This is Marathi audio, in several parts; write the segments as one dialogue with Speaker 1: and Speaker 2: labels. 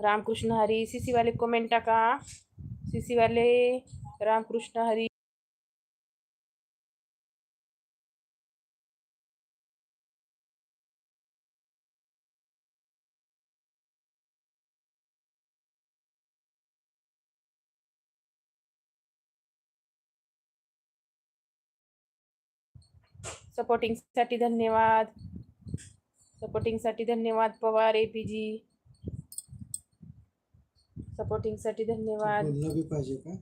Speaker 1: रामकृष्ण हरी, सीसी वाले कमेंट टाका सीसी वाले, रामकृष्ण हरी। सपोर्टिंगसाठी धन्यवाद. सपोर्टिंगसाठी धन्यवाद पवार एपीजी सपोर्टिंगसाठी धन्यवाद.
Speaker 2: बोललं बी पाहिजे का?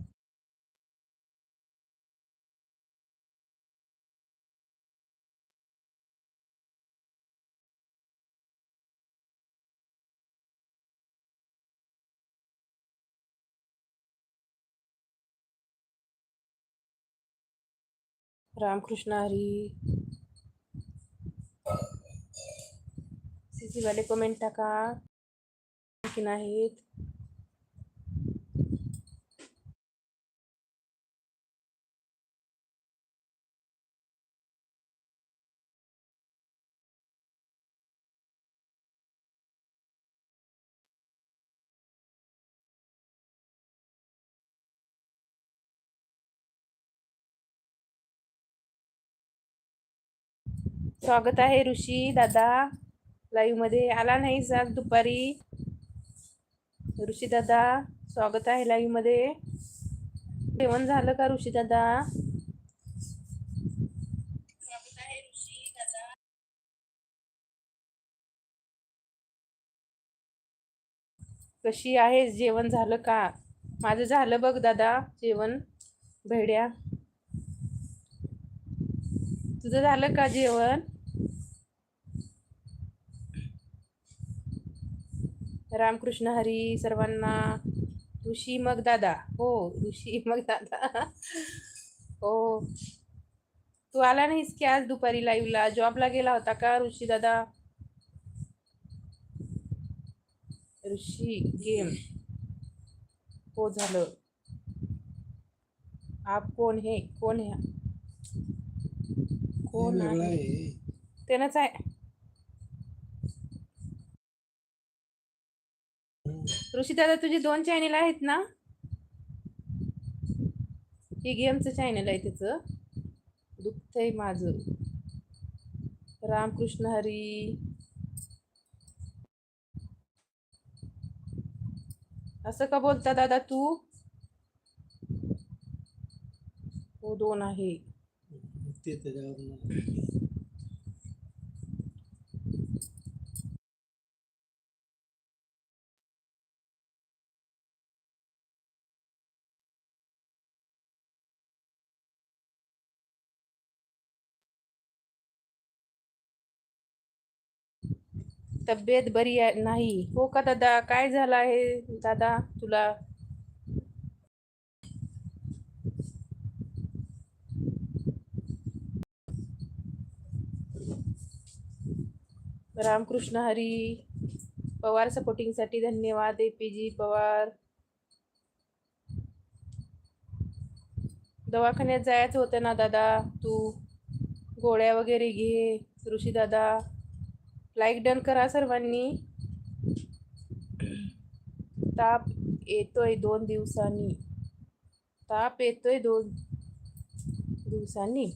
Speaker 1: रामकृष्ण हरी. सीसी वाले कमेंट टाका. आणखीन आहेत. स्वागत आहे ऋषी दादा लाईव्हमध्ये. आला नाही आज दुपारी. ऋषी दादा स्वागत आहे लाईव्हमध्ये. जेवण झालं का ऋषी दादा. कशी आहेस? जेवण झालं का? माझं झालं बघ दादा जेवण. भेड्या. तुझं झालं का जेवण? रामकृष्ण हरी सर्वांना ऋषी मग दादा. हो ऋषी मग दादा. हो. तू आला नाहीस की आज दुपारी लाईव्हला जॉबला गेला होता का ऋषी दादा? ऋषी गेम हो झालं. आप कोण हे? कोण हे
Speaker 2: हे
Speaker 1: कोण आहे. त्यानंच आहे. ऋषी दादा तुझे दोन चॅनेल आहेत ना? हे गेमचं चॅनल आहे त्याचं. दुखतंय माझं. रामकृष्ण हरी. असं का बोलता दादा तू? हो दोन आहे. तब्येत बरी आहे? नाही. हो का दादा? काय झालं आहे दादा तुला? रामकृष्ण हरी पवार सपोर्टिंगसाठी धन्यवाद ए पी जी पवार. दवाखान्यात जायचं होतं ना दादा? तू गोळ्या वगैरे घे ऋषी दादा. लाईक डन करा सर्वांनी. ताप येतोय दोन दिवसांनी. ताप येतोय दोन दिवसांनी.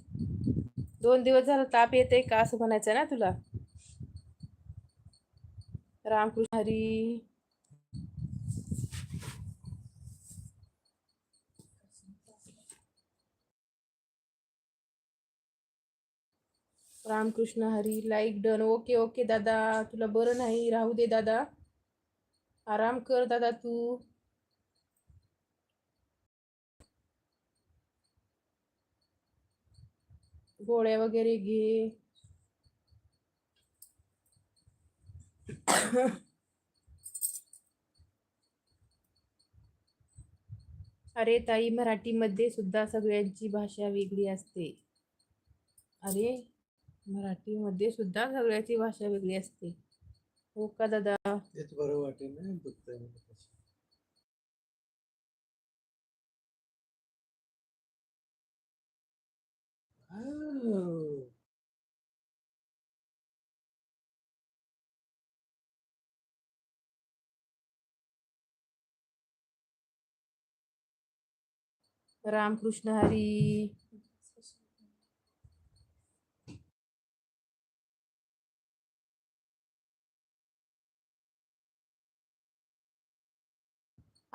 Speaker 1: दोन दिवस झाला ताप येतोय का असं म्हणायचं ना तुला? Ramkrishna Hari. Ramkrishna Hari like done. Okay okay दादा. तुला बरं नाही राहू दे दादा. आराम कर दादा तू. गोळ्या वगैरे घे. अरे ताई मराठीमध्ये सुद्धा सगळ्यांची भाषा वेगळी असते. अरे मराठीमध्ये सुद्धा सगळ्याची भाषा वेगळी असते. हो का दादा?
Speaker 2: तेच बरं वाटेल
Speaker 1: रामकृष्ण हरी.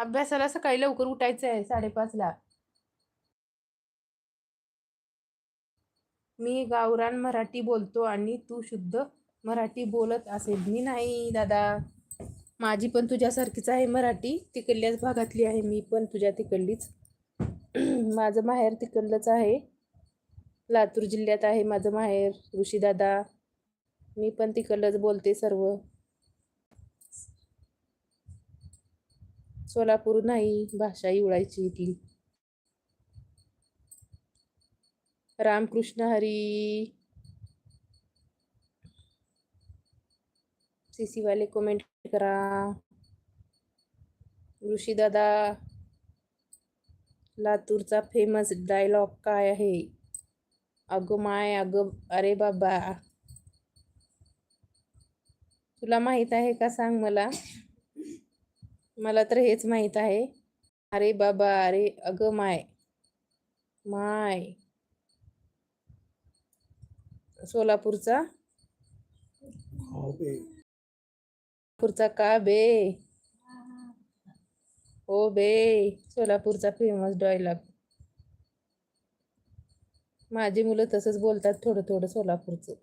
Speaker 1: अभ्यासाला सकाळी लवकर उठायचं आहे साडेपाचला मी गावरान मराठी बोलतो आणि तू शुद्ध मराठी बोलत असेल. मी नाही दादा. माझी पण तुझ्यासारखीच आहे मराठी. तिकडल्याच भागातली आहे मी पण तुझ्या तिकडलीच. माझं माहेर तिकडलंच आहे. लातूर जिल्ह्यात आहे माझं माहेर ऋषीदादा. मी पण तिकडलंच बोलते सर्व. सोलापूर नाही भाषा इवळायची ती. रामकृष्ण हरी. सीसी वाले कमेंट करा. ऋषी दादा लातूरचा फेमस डायलॉग काय आहे? अगं माय अगं अरे बाबा. तुला माहीत आहे का सांग मला? मला तर हेच माहीत आहे. अरे बाबा अरे अगं माय माय. सोलापूरचा?
Speaker 2: हो बे.
Speaker 1: पुरचा का बे? हो बे सोलापूरचा फेमस डायलॉग माझी मुलं तसंच बोलतात थोडं थोडं सोलापूरचं.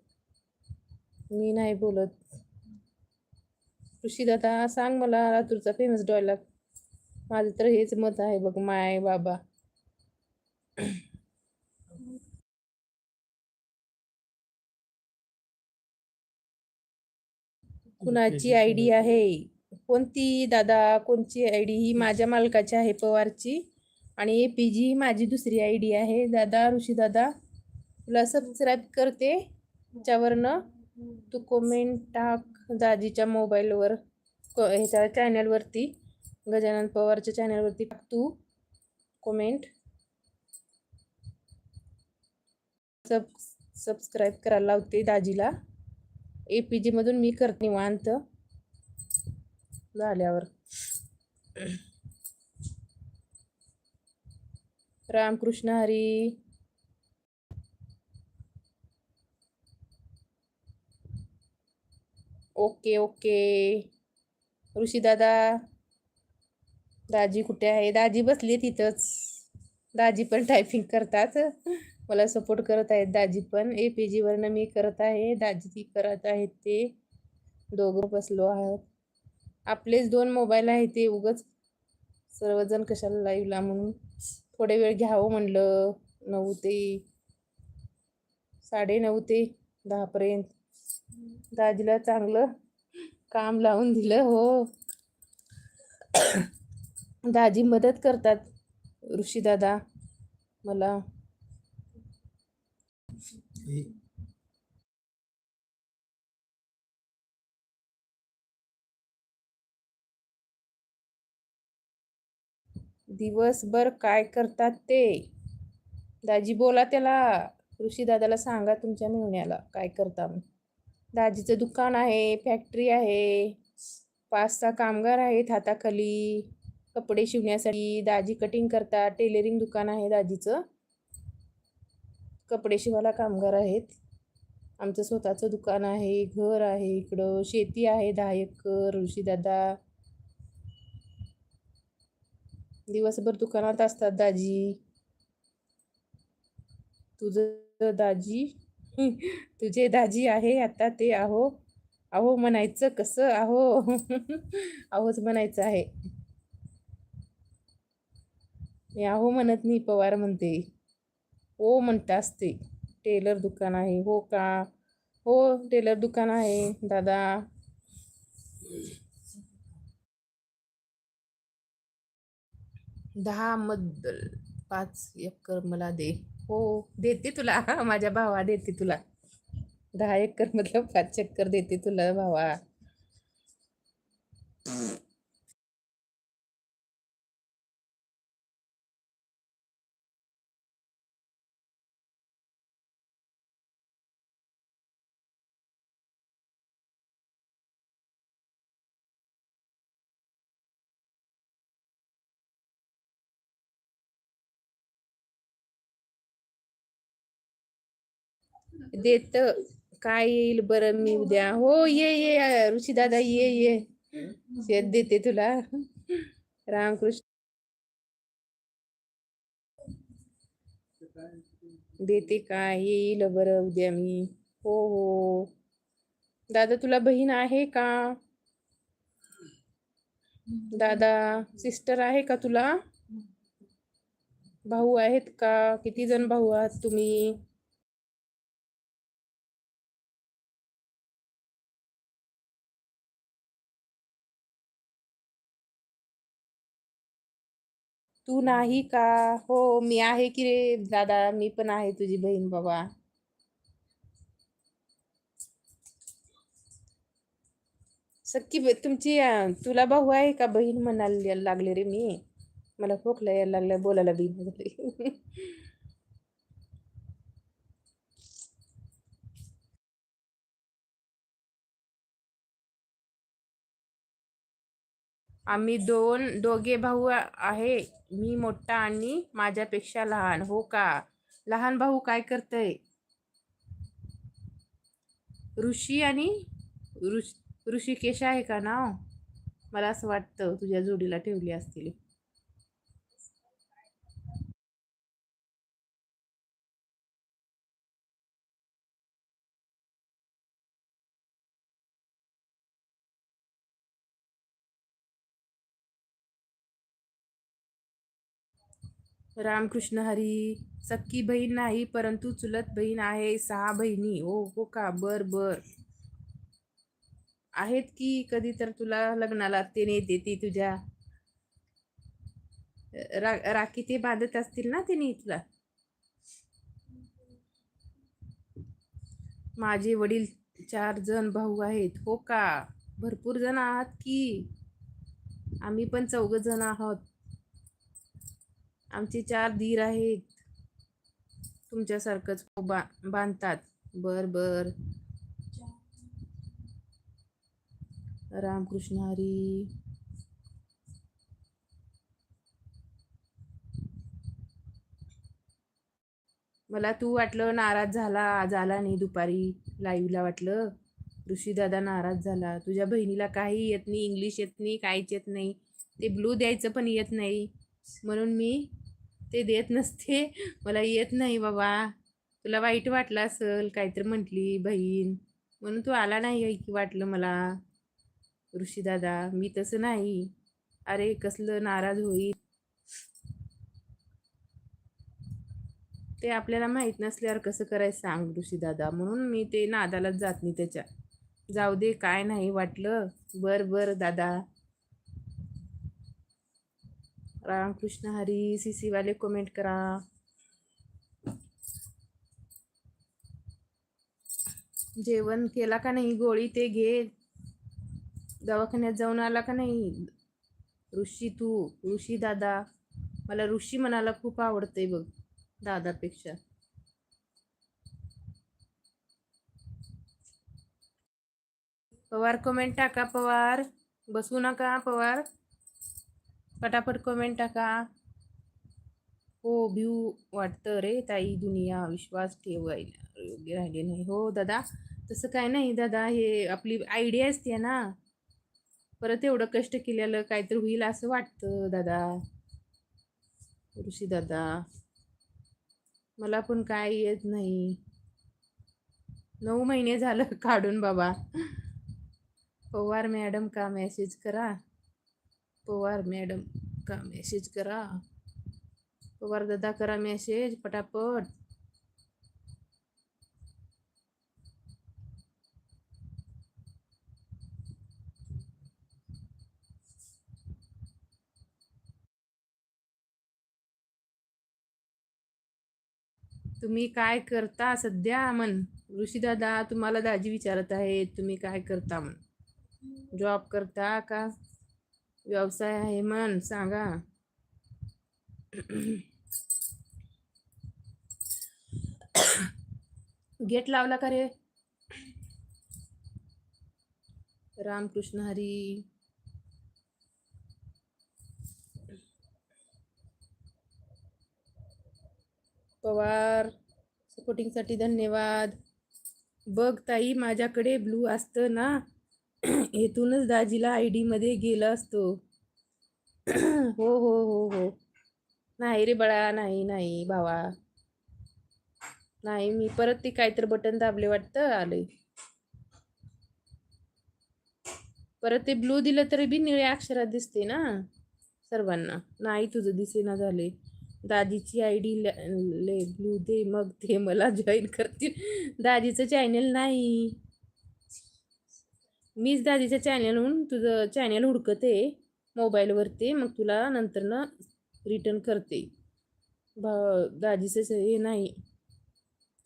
Speaker 1: मी नाही बोलत. ऋषी दादा सांग मला लातूरचा फेमस डायलॉग माझं तर हेच मत आहे बघ माय बाबा. कुणाची आय डी आहे? कोणती दादा? कोणची आय डी ही माझ्या मालकाची आहे पवारची. आणि ए पी जी ही माझी दुसरी आय डी आहे. दादा ऋषी दादा तुला सबस्क्राईब करते. त्याच्यावरनं तू कमेंट टाक दाजीच्या मोबाईलवर ह्याच्या चॅनलवरती गजानन पवारच्या चॅनलवरती टाक तू कमेंट सब सबस्क्राईब करायला लावते दाजीला ए पी जीमधून मी करते निवांत. झाल्यावर. रामकृष्ण हरी. Okay okay. ऋषीदादा दाजी कुठे आहे? दाजी बसली तिथंच. दाजी पण टायपिंग करतात. मला सपोर्ट करत आहेत दाजी पण. ए पी जीवरनं मी करत आहे. दाजी ती करत आहेत ते. दोघं बसलो आहोत. आपलेच दोन मोबाईल आहे ते उगच. सर्वजण कशाला लाईव्हला म्हणून? थोडे वेळ घ्यावं म्हणलं. नऊ ते साडे नऊ ते दहापर्यंत. दाजीला चांगलं काम लावून दिलं हो. दाजी मदत करतात ऋषीदादा मला. दिवसभर काय करतात ते? दाजी बोला त्याला. ऋषी दादाला सांगा तुमच्या मिळण्याला काय करता म्हणून. दाजीचं दुकान आहे फॅक्टरी आहे पाच सहा कामगार आहेत हाताखाली कपडे शिवण्यासाठी दाजी कटिंग करतात टेलरिंग दुकान आहे दाजीचं. कपडे शिवायला कामगार आहेत. आमचं स्वतःचं दुकान आहे घर आहे इकडं शेती आहे दहा एकर ऋषीदादा. दिवसभर दुकानात असतात दाजी. तुझं दाजी? तुझे दाजी आहे आता ते आहो. अहो म्हणायचं कसं आहो? अहोच म्हणायचं आहे. मी आहो म्हणत नाही पवार म्हणते. हो म्हणता असते टेलर दुकान आहे. हो का? हो टेलर दुकान आहे दादा. दहा मद्दल पाच एकर मला दे. हो देते तुला. माझ्या भावा देते तुला. दहा एकर मतलब पाच चक्कर देते तुला भावा. देत काय येईल बरं मी उद्या. हो ये ये ऋषी दादा ये ये. शेत देते तुला. रामकृष्ण. देते काय येईल बरं उद्या मी. हो हो. दादा तुला बहीण आहे का? दादा सिस्टर आहे का तुला? भाऊ आहेत का? किती जण भाऊ आहात तुम्ही? तू नाही का? हो मी आहे की रे? दादा मी पण आहे तुझी बहीण बाबा. सख्खी तुमची तुला भाऊ आहे का? बहीण म्हणायला लागले रे मी. मला खोकला यायला लागलं बोलायला बी आम्ही दोन दोघे भाऊ आहे. मी मोठा आणि माझ्यापेक्षा लहान. हो का? लहान भाऊ काय करतय? ऋषी आणि ऋष ऋषिकेश आहे का नाव? मला असं वाटतं. तुझ्या जोडीला ठेवली असतील. रामकृष्ण हरी सख्खी बहीण नाही परंतु चुलत बहीण आहे सहा बहिणी. हो हो का? बर बर. आहेत की कधी तर तुला लग्नाला? ते नेते ती तुझ्या. रा राखी ते बांधत असतील ना तिने तुला माझे वडील चार जण भाऊ आहेत. हो का? भरपूर जण आहात की? आम्ही पण चौघ जण आहोत. आमचे चार धीर आहेत. तुमच्यासारखंच बा बांधतात. बर बर. रामकृष्ण हरी. मला तू वाटलं नाराज झाला झाला नाही दुपारी. लाईव्हला वाटलं. ऋषीदादा नाराज झाला. तुझ्या बहिणीला काही येत नाही इंग्लिश येत नाही काहीच येत नाही. ते ब्लू द्यायचं पण येत नाही. म्हणून मी ते देत नसते. मला येत नाही बाबा. तुला वाईट वाटलं असेल काहीतरी म्हटली बहीण. म्हणून तू आला नाही की वाटलं मला? ऋषीदादा मी तसं नाही. अरे कसलं नाराज होईल. ते आपल्याला माहीत नसल्यावर कसं करायचं सांग ऋषीदादा. म्हणून मी ते नादालाच जात नाही त्याच्या. जाऊ दे काय नाही वाटलं. बर बर दादा. रामकृष्ण हरी सी सी वाले कमेंट करा. जेवण केला का नाही? गोळी ते घे. दवाखान्यात जाऊन आला का नाही? ऋषी तू ऋषी दादा. मला ऋषी म्हणायला खूप आवडतंय बघ दादापेक्षा. पवार कमेंट टाका पवार. बसू नका पवार. पटापट कमेंट टाका. हो भिऊ वाटतं रे ताई दुनिया विश्वास ठेवायला योग्य राहिले नाही. हो दादा तसं काय नाही दादा हे आपली आयडिया असते ना. परत एवढं कष्ट केलेलं काहीतरी होईल असं वाटतं दादा. ऋषी दादा मला पण काय येत नाही. नऊ महिने झालं काढून बाबा. पवार मॅडम का मेसेज करा? पवार मॅडम का मेसेज करा पवार दादा करा मेसेज पटापट तुम्ही काय करता सध्या मन ऋषीदादा तुम्हाला दाजी विचारत आहे तुम्ही काय करता म्हण? जॉब करता का? व्यवसाय आहे म्हण सांगा गेट लावला का रे? रामकृष्ण हरी. पवार सपोर्टिंगसाठी धन्यवाद. बघ ताई माझ्याकडे ब्लू असतं ना. येथूनच दाजीला आयमध्ये गेला असतो. हो हो हो हो. नाही रे बळा नाही नाही भावा. नाही मी परत ते काहीतरी बटन दाबले वाटतं आले. परत ते ब्लू दिलं तरी बी निळ्या अक्षरात दिसते ना सर्वांना. नाही तुझं दिसेना झाले. दाजीची आय डी ले ब्लू दे मग ते मला जॉईन करतील. दाजीचं चॅनल नाही. मीच दादीच्या चॅनलहून तुझं चॅनल हुडकते मोबाईलवरती मग तुला नंतर ना रिटर्न करते. भा दाजीचं हे नाही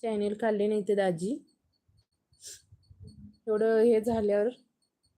Speaker 1: चॅनेल काढले नाही ते दाजी. एवढं हे झाल्यावर